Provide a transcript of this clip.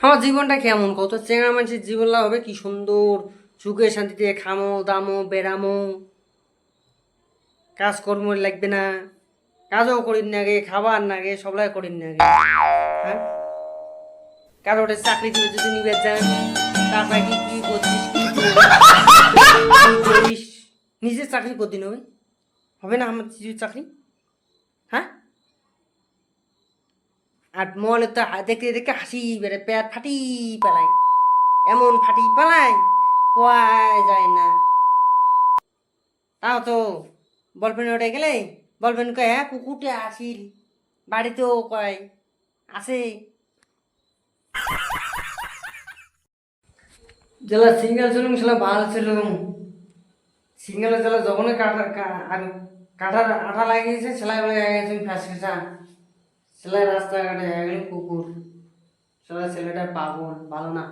আমার জীবনটা কেমন? কত চেঙা মানুষের জীবনটা হবে? কি সুন্দর। সুখে শান্তিতে খামো, দামো, বেড়ামো। কাজকর্ম লাগবে না। কাজও করিন না গে খাবার না গে সবলাই করিন না গে হ্যাঁ? কারও ওটা চাকরি যদি নিবে যান তারপরে কি কি করছিস, কি করিস নিজের চাকরি হবে হবে না আমার চাকরি? হ্যাঁ? আর মলে তো দেখতে দেখতে হাসি বেড়ে পেট ফাটি পেলায় এমন ফাটি পেলায় কোয়াই যায় না। তাও তো বলবেন ওটা গেলে বলবেন কয় হ্যাঁ কুকুরটা আসিল, বাড়িতেও কয়, আসে। জেলা সিঙ্গেল ছিলাম সেটা ভালো ছিল সিঙ্গেলে জেলা যখনই আর- কাঠার আঠা লাগিয়েছে, সেলাই গেছে, ফ্যাস ফেসা সেলাই রাস্তাঘাটে হয়ে কুকুর সেলাই ছেলেটা পাগল ভালো না।